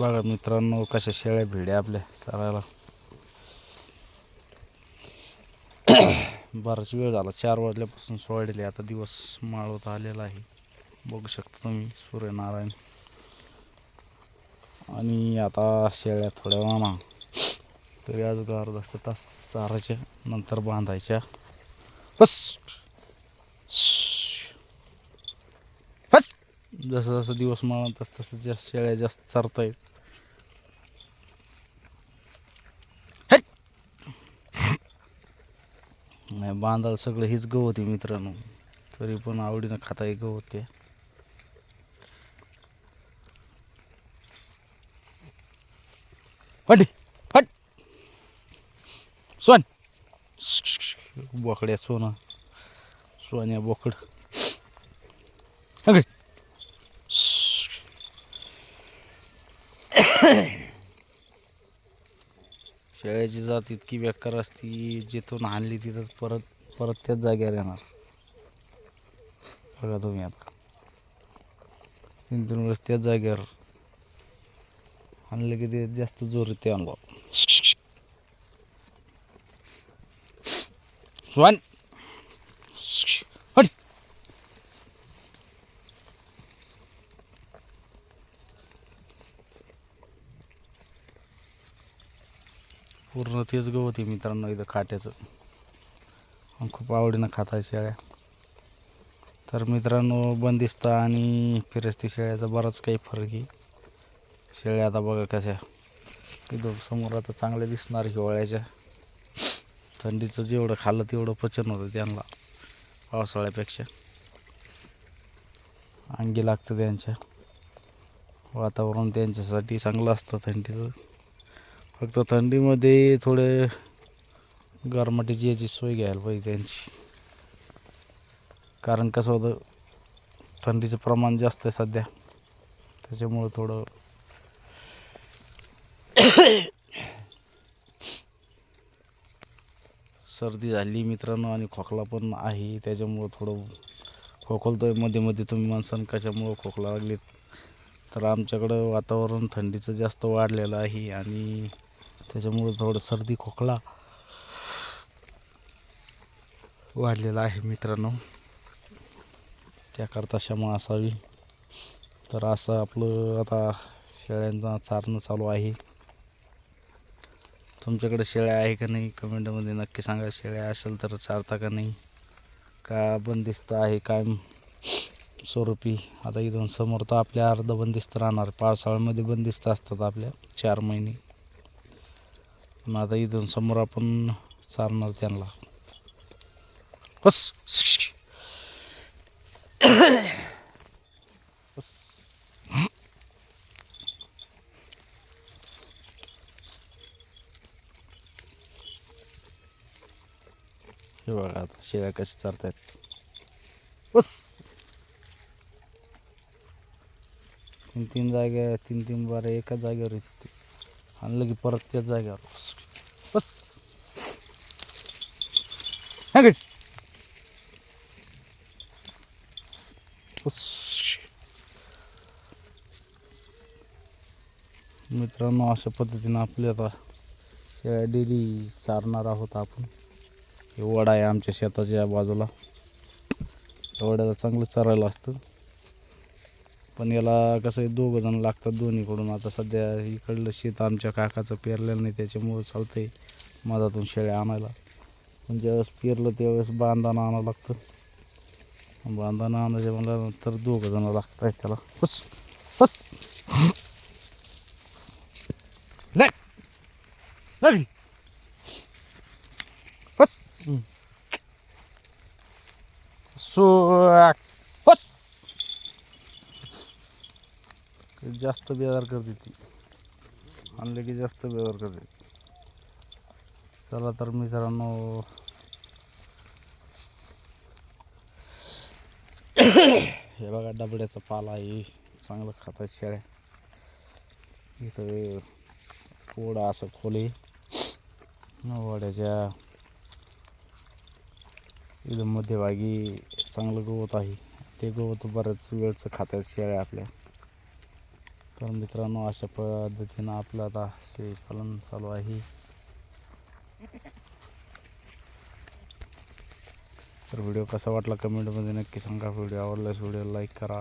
बघा मित्रांनो कशा शेळ्या भिड्या आपल्या चरायला. बराच वेळ झाला चार वाजल्यापासून सोडले आता दिवस माळवत आलेला आहे. बघू शकता तुम्ही सूर्यनारायण. आणि आता शेळ्या थोड्या वेळानं तरी आज अर्धा तास चारायच्या नंतर बांधायच्या. बस बस जसं जसं दिवस माळत तसं तसं जास्त शेळ्या जास्त चरतायत. हेट! नाही बांधायला सगळं हीच गवत आहे मित्रांनो. तरी पण आवडीनं खाता हे गवत आहे फट हट! सोन! बोकड्या सोनं. सोन्या बोकड. हगड जात इतकी बेकार असती जिथून आणली तिथं परत परत त्याच जागेवर येणार बघा तुम्ही आता तीन तीन वेळेस त्याच जागेवर आणलं की ते जास्त जोर येते अनुभव स्वान पूर्ण तेच गवत आहे मित्रांनो इथं खाट्याचं आणि खूप आवडीनं खाता शेळ्या. तर मित्रांनो बंदिस्त आणि फिरस्ती शेळ्याचा बराच काही फरक आहे. शेळ्या आता बघा कशा. इथं समोर आता चांगल्या दिसणार हिवाळ्याच्या थंडीचं जेवढं खाल्लं तेवढं पचन होतं त्यांना पावसाळ्यापेक्षा. अंगी लागतं त्यांच्या. वातावरण त्यांच्यासाठी चांगलं असतं थंडीचं. फक्त थंडीमध्ये थोडे गरमाटीची याची सोय घ्यायला पाहिजे त्यांची. कारण कसं होतं थंडीचं प्रमाण जास्त आहे सध्या. त्याच्यामुळं थोडं सर्दी झाली मित्रांनो आणि खोकला पण आहे. त्याच्यामुळं थोडं खोकलतोय. मध्ये मध्ये तुम्ही माणसानं कशामुळं खोकला लागलीत. तर आमच्याकडं वातावरण थंडीचं जास्त वाढलेलं आहे आणि त्याच्यामुळं थोडं सर्दी खोकला वाढलेला आहे मित्रांनो. त्याकरता क्षमा असावी. तर असं आपलं आता शेळ्यांना चारणं चालू आहे. तुमच्याकडे शेळ्या आहे का नाही? कमेंटमध्ये नक्की सांगा. शेळ्या असेल तर चारता का नाही? का बंदिस्त आहे? काय स्वरूपी. आता इथून समोर तर आपल्या अर्ध बंदिस्त राहणार. पावसाळ्यामध्ये बंदिस्त असतात आपल्या चार महिने. पण आता इथून समोर आपण चारणार त्यांना. बस. बस. हे बघा आता शेळ्या कशी चालतायत. बस. तीन तीन जागे तीन तीन बारा एकाच जागेवर येते आणलं की परत त्याच जागेवर बस. हा बस. मित्रांनो अशा पद्धतीनं आपले आता शेळ्या डेली चारणार आहोत आपण. हे वडा आहे आमच्या शेताच्या बाजूला. वड्याला चांगलं चरायला असतं. पण याला कसं आहे दोघं जण लागतात दोन्हीकडून. आता सध्या इकडलं शेत आमच्या काकाचं पेरलेलं नाही त्याच्यामुळं चालतंय मधातून शेळ्या आणायला. पण ज्यावेळेस पेरलं त्यावेळेस बांधानं आणावं लागतं. बांधानं आणायचं म्हणल्यानंतर दोघं जण लागत आहेत त्याला. बस बस. बस. सो बस जास्त बेजार करते ती. आणले की जास्त बेजार करते चला तर मित्रांनो. हे बघा डबड्याचा पाला आहे. चांगलं खातात शेळ्या. इथं पोडा असं खोली. वड्याच्या इथं मध्यभागी चांगलं गवत आहे. ते गवत बऱ्याच वेळचं खातात शेळ्या आपल्या. तर मित्रांनो अशा पद्धतीनं आपलं आता शेळीपालन चालू आहे. तर व्हिडिओ कसा वाटला कमेंटमध्ये नक्की सांगा. व्हिडिओ आवडल्यास व्हिडिओ लाईक करा.